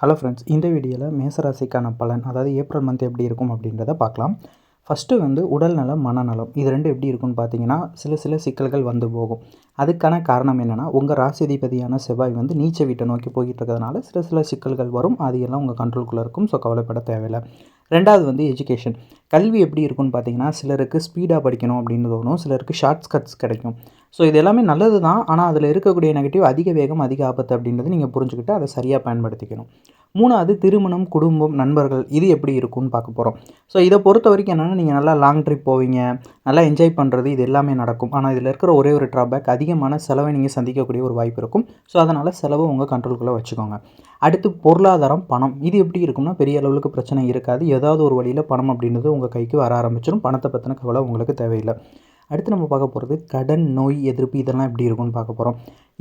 Hello friends இந்த வீடியோவில் மேசராசிக்கான பலன் அதாவது ஏப்ரல் மந்த் எப்படி இருக்கும் அப்படின்றத பார்க்கலாம். ஃபஸ்ட்டு வந்து உடல்நலம் மனநலம் இது ரெண்டு எப்படி இருக்கும்னு பார்த்தீங்கன்னா சில சில சிக்கல்கள் வந்து போகும். அதுக்கான காரணம் என்னென்னா உங்கள் ராசிதிபதியான செவ்வாய் வந்து நீச்ச வீட்டை நோக்கி போய்கிட்டு இருக்கிறதுனால சில சில சிக்கல்கள் வரும். அது எல்லாம் உங்கள் கண்ட்ரோல்குள்ளே இருக்கும் ஸோ கவலைப்பட தேவையில்லை. ரெண்டாவது வந்து எஜுகேஷன் கல்வி எப்படி இருக்கும்னு பார்த்தீங்கன்னா சிலருக்கு ஸ்பீடாக படிக்கணும் அப்படின்னு தோணும் சிலருக்கு ஷார்ட்ஸ் கட்ஸ் கிடைக்கும். ஸோ இது எல்லாமே நல்லது தான் ஆனால் அதில் இருக்கக்கூடிய நெகட்டிவ் அதிக வேகம் அதிக ஆபத்து அப்படின்றது நீங்கள் புரிஞ்சுக்கிட்டு அதை சரியாக பயன்படுத்திக்கணும். மூணாவது திருமணம் குடும்பம் நண்பர்கள் இது எப்படி இருக்கும்னு பார்க்க போகிறோம் ஸோ இதை பொறுத்த வரைக்கும் என்னென்னா நீங்கள் நல்லா லாங் ட்ரிப் போவீங்க நல்லா என்ஜாய் பண்ணுறது இது எல்லாமே நடக்கும். ஆனால் இதில் இருக்கிற ஒரே ஒரு ட்ராபேக் அதிகமான செலவை நீங்கள் சந்திக்கக்கூடிய ஒரு வாய்ப்பு இருக்கும். ஸோ அதனால் செலவு உங்கள் கண்ட்ரோலுக்குள்ளே வச்சுக்கோங்க. அடுத்து பொருளாதாரம் பணம். இது எப்படி இருக்கும்னா பெரிய அளவுக்கு பிரச்சனை இருக்காது. ஏதாவது ஒரு வழியில் பணம் அப்படின்றது உங்கள் கைக்கு வர ஆரம்பிச்சிடும் பணத்தை பற்றின கவலை உங்களுக்கு தேவையில்லை. அடுத்து நம்ம பார்க்க போகிறது கடன் நோய் எதிர்ப்பு இதெல்லாம் எப்படி இருக்கும்னு பார்க்க போகிறோம்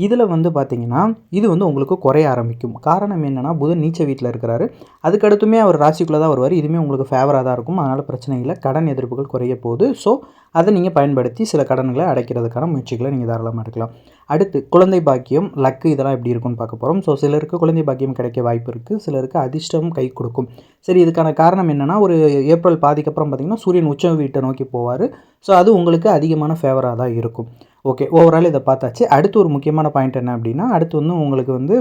இதில் வந்து பார்த்திங்கன்னா இது வந்து உங்களுக்கு குறைய ஆரம்பிக்கும். காரணம் என்னென்னா புதன் நீச்ச வீட்டில் இருக்கிறாரு. அதுக்கடுத்துமே அவர் ராசிக்குள்ளே தான் வருவார். இதுவுமே உங்களுக்கு ஃபேவராக தான் இருக்கும். அதனால் பிரச்சனை இல்லை. கடன் எதிர்ப்புகள் குறைய போகுது. ஸோ அதை நீங்கள் பயன்படுத்தி சில கடன்களை அடைக்கிறதுக்கான முயற்சிகளை நீங்கள் தாராளமாக எடுக்கலாம். அடுத்து குழந்தை பாக்கியம் லக்கு இதெல்லாம் எப்படி இருக்கும்னு பார்க்க போகிறோம் ஸோ சிலருக்கு குழந்தை பாக்கியம் கிடைக்க வாய்ப்பு இருக்குது சிலருக்கு அதிர்ஷ்டம் கை கொடுக்கும். சரி இதுக்கான காரணம் என்னென்னா ஒரு ஏப்ரல் பாதிக்கப்புறம் பார்த்திங்கன்னா சூரியன் உச்ச வீட்டை நோக்கி போவார். ஸோ அது உங்களுக்கு அதிகமான ஃபேவராக தான் இருக்கும். ஓகே ஓவரால் இதை பார்த்தாச்சு. அடுத்து ஒரு முக்கியமான பாயிண்ட் என்ன அப்படின்னா அடுத்து வந்து உங்களுக்கு வந்து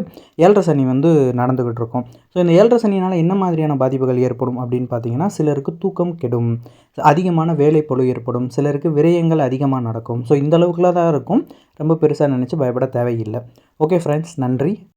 ஏழரை சனி வந்து நடந்துக்கிட்டு இருக்கும். ஸோ இந்த ஏழரை சனினால் என்ன மாதிரியான பாதிப்புகள் ஏற்படும் அப்படின்னு பார்த்தீங்கன்னா சிலருக்கு தூக்கம் கெடும் அதிகமான வேலை பொழு ஏற்படும் சிலருக்கு விரயங்கள் அதிகமாக நடக்கும். ஸோ இந்த அளவுக்குலாம் தான் இருக்கும். ரொம்ப பெருசாக நினச்சி பயப்பட தேவையில்லை. ஓகே ஃப்ரெண்ட்ஸ் நன்றி.